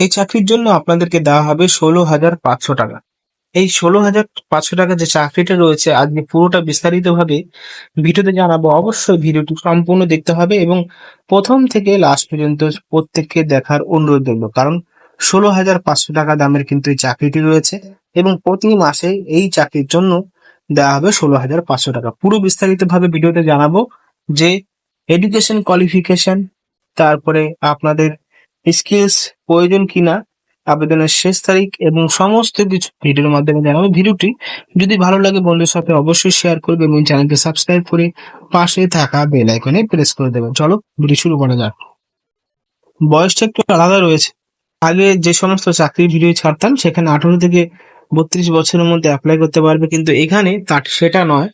এই চাকরির জন্য আপনাদেরকে দেওয়া হবে ষোলো হাজার পাঁচশো টাকা। এই ষোলো হাজার পাঁচশো টাকা যে চাকরিটা রয়েছে, আজকে পুরোটা বিস্তারিতভাবে ভিডিওতে জানাব। অবশ্যই ভিডিওটি সম্পূর্ণ দেখতে হবে এবং প্রথম থেকে লাস্ট পর্যন্ত প্রত্যেককে দেখার অনুরোধ রইল। কারণ ষোলো হাজার পাঁচশো টাকা দামের কিন্তু এই চাকরিটি রয়েছে এবং প্রতি মাসে এই চাকরির জন্য দেওয়া হবে ষোলো হাজার পাঁচশো টাকা। পুরো বিস্তারিতভাবে ভিডিওতে জানাব যে এডুকেশন কোয়ালিফিকেশন তারপরে আপনাদের স্কিলস প্রয়োজন কিনা, আবেদনের শেষ তারিখ এবং সমস্ত কিছু ভিডিওর মাধ্যমে জানাব। ভিডিওটি যদি ভালো লাগে বন্ধুদের সাথে অবশ্যই শেয়ার করবে এবং চ্যানেলকে সাবস্ক্রাইব করে পাশে থাকা বেল আইকনে প্রেস করে দেবেন। চলো, ভিডিও শুরু করা যাক। বয়সটা একটু আলাদা রয়েছে। আগে যে সমস্ত চাকরির ভিডিও ছাড়তাম, সেখানে আঠারো থেকে বত্রিশ বছরের মধ্যে অ্যাপ্লাই করতে পারবে, কিন্তু এখানে তার সেটা নয়।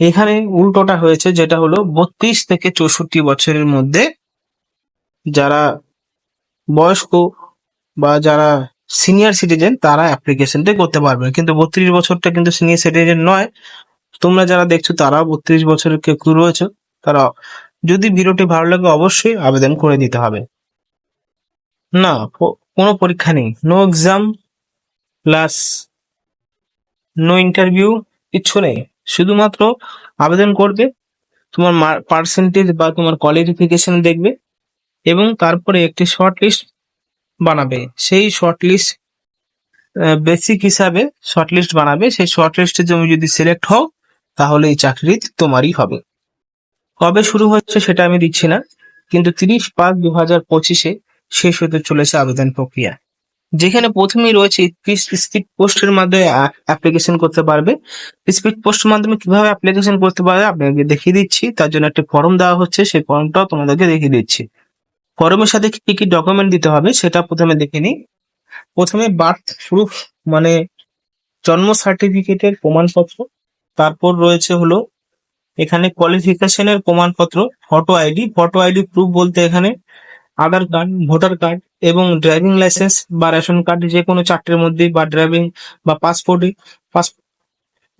এখানে উল্টোটা হয়েছে, যেটা হলো বত্রিশ থেকে চৌষট্টি বছরের মধ্যে যারা বয়স্ক বা যারা সিনিয়র সিটিজেন তারা অ্যাপ্লিকেশনটা করতে পারবে। কিন্তু বত্রিশ বছরটা কিন্তু সিনিয়র সিটিজেন নয়। তোমরা যারা দেখছ, তারাও বত্রিশ বছরের কেউ রয়েছে। তারা যদি ভিডিওটি ভালো লাগে, অবশ্যই আবেদন করে দিতে হবে। না কোনো পরীক্ষা নেই। No exam plus no interview কিচ্ছু নেই। শুধুমাত্র আবেদন করবে। তোমার পার্সেন্টেজ বা তোমার কোয়ালিফিকেশন দেখবে। এবং তারপরে একটি শর্ট লিস্ট বানাবে। সেই শর্ট লিস্ট বেসিক হিসাবে শর্ট লিস্ট বানাবে। সেই শর্ট লিস্টে তুমি যদি সিলেক্ট হও, তাহলে এই চাকরি তোমারই হবে। কবে শুরু হচ্ছে সেটা আমি দিচ্ছি না, কিন্তু তিরিশ পাঁচ দু হাজার পঁচিশে শেষ হতে চলেছে আবেদন প্রক্রিয়া। যেখানে প্রথমেই রয়েছে স্পিড পোস্টের মাধ্যমে অ্যাপ্লিকেশন করতে পারবে। স্পিড পোস্টের মাধ্যমে কীভাবে অ্যাপ্লিকেশন করতে পারবে আপনাকে দেখিয়ে দিচ্ছি। তার জন্য একটা ফর্ম দেওয়া হচ্ছে। সেই ফর্মটাও তোমাদেরকে দেখিয়ে দিচ্ছি। ফর্মের সাথে কি কি ডকুমেন্ট দিতে হবে সেটা প্রথমে দেখে নিই। প্রথমে বার্থ প্রুফ মানে জন্ম সার্টিফিকেটের প্রমাণপত্র। তারপর রয়েছে হলো এখানে কোয়ালিফিকেশনের প্রমাণপত্র photo ID photo ID proof বলতে এখানে আধার কার্ড ভোটার কার্ড এবং ড্রাইভিং লাইসেন্স বা রেশন কার্ড যে কোনো চারটের মধ্যে বা ড্রাইভিং বা পাসপোর্টে পাস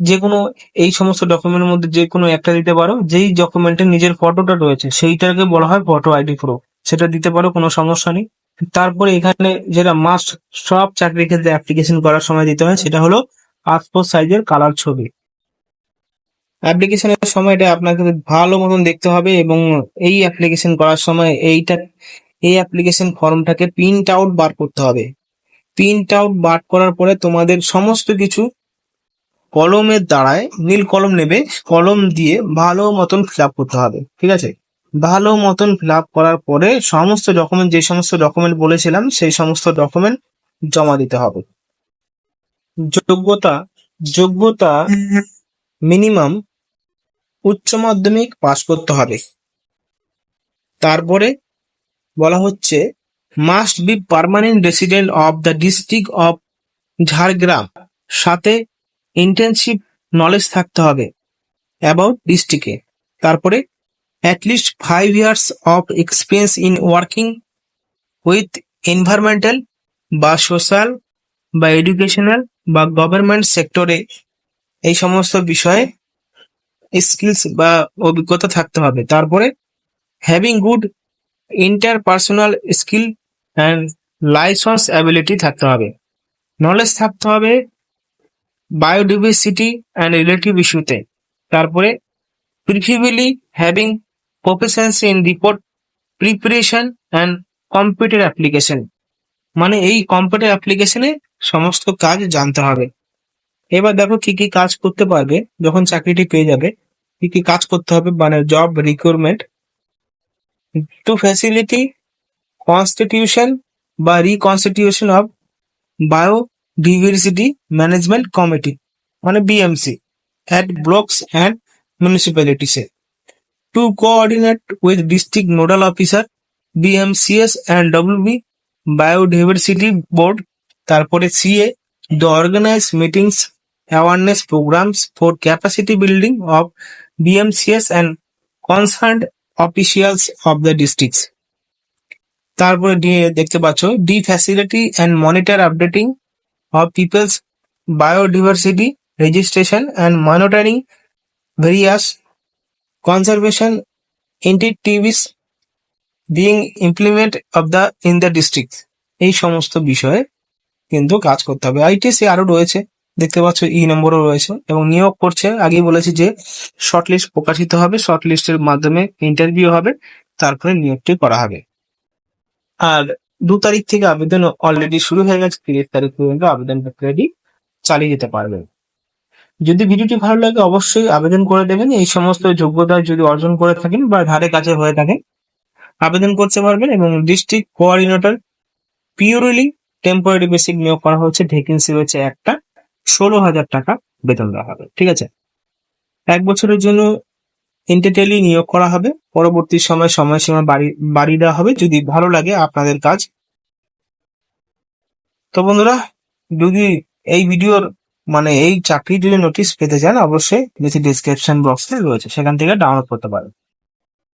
যে কোনো এই সমস্ত ডকুমেন্টের মধ্যে যে কোনো একটা দিতে পারো। যেই ডকুমেন্টে নিজের ফটোটা রয়েছে সেইটাকে বলা হয় ফটো আইডি প্রুফ সেটা দিতে পারো, কোনো সমস্যা নেই। তারপরে এখানে যেটা মাস্ট সব চাকরির ক্ষেত্রে অ্যাপ্লিকেশন করার সময় দিতে হয়, সেটা হলো পাসপোর্ট সাইজের কালার ছবি। অ্যাপ্লিকেশনের সময়টা আপনাকে ভালো মতন দেখতে হবে এবং এই অ্যাপ্লিকেশন করার সময় এইটা, এই অ্যাপ্লিকেশন ফর্মটাকে প্রিন্ট আউট বার করতে হবে। প্রিন্ট আউট বার করার পরে তোমাদের সমস্ত কিছু কলমের দ্বারায়, নীল কলম নেবে, কলম দিয়ে ভালো মতন ফিল করতে হবে। ঠিক আছে? ভালো মতন ফিল করার পরে সমস্ত ডকুমেন্ট যে সমস্ত ডকুমেন্ট বলেছিলাম, সেই সমস্ত ডকুমেন্ট জমা দিতে হবে। যোগ্যতা যোগ্যতা মিনিমাম উচ্চ মাধ্যমিক পাশ করতে হবে। তারপরে বলা হচ্ছে must be permanent resident of the district of Jhargram সাথে ইন্টার্নশিপ নলেজ থাকতে হবে। অ্যাবাউট ডিস্ট্রিক্টে তারপরে at least five years of experience in working with environmental বা সোশ্যাল বা এডুকেশনাল বা গভর্নমেন্ট সেক্টরে এই সমস্ত বিষয়ে স্কিলস বা অভিজ্ঞতা থাকতে হবে। তারপরে having good interpersonal skill and licence ability থাকতে হবে। নলেজ থাকতে হবে বায়োডিভার্সিটি অ্যান্ড রিলেটিভ ইস্যুতে তারপরে preferably having proficiency in report preparation and computer application মানে এই কম্পিউটার অ্যাপ্লিকেশনে সমস্ত কাজ জানতে হবে। এবার দেখো কি কি কাজ করতে পারবে, যখন চাকরিটি পেয়ে যাবে, কি কি কাজ করতে হবে মানে job recruitment to facility constitution বা reconstitution of biodiversity management committee মানে বিএমসি অ্যাট ব্লকস অ্যান্ড মিউনিসিপ্যালিটিসে to coordinate with district nodal officer BMCs and WB biodiversity board তারপরে CA the organize meetings, awareness programs for capacity building of BMCS and concerned officials of the districts. তারপরে দেখতে পাচ্ছ the facility and monitor updating of people's biodiversity registration and monitoring various conservation initiatives being implemented of the, in the district. এই সমস্ত বিষয়ে কিন্তু কাজ করতে হবে। আইটিএসি আরও রয়েছে, দেখতে পাচ্ছ ই নম্বরও রয়েছে এবং নিয়োগ করছে। আগেই বলেছি যে শর্ট লিস্ট প্রকাশিত হবে শর্ট লিস্টের মাধ্যমে ইন্টারভিউ হবে, তারপরে নিয়োগটি করা হবে। আর দু তারিখ থেকে আবেদন অলরেডি শুরু হয়ে গেছে, তিরিশ তারিখ পর্যন্ত আবেদন প্রক্রিয়াটি চালিয়ে যেতে পারবেন। যদি ভিডিওটি ভালো লাগে, অবশ্যই আবেদন করে দেবেন। এই সমস্ত যোগ্যতা যদি অর্জন করে থাকেন বা ধারে কাছে হয়ে থাকেন আবেদন করতে পারবেন এবং district coordinator purely temporary basic নিয়োগ করা হচ্ছে ভ্যাকেন্সি রয়েছে একটা। ষোলো হাজার টাকা বেতন দেওয়া হবে, ঠিক আছে? এক বছরের জন্য ইন্টারটেলি নিয়োগ করা হবে। পরবর্তী সময় সময়সীমা বাড়ি, বাড়িয়ে দেওয়া হবে। যদি ভালো লাগে আপনাদের কাজ। তো বন্ধুরা, যদি এই ভিডিওর মানে এই চাকরির যদি নোটিশ পেতে চান, অবশ্যই নিচে ডিসক্রিপশন বক্সে রয়েছে। সেখান থেকে ডাউনলোড করতে পারেন।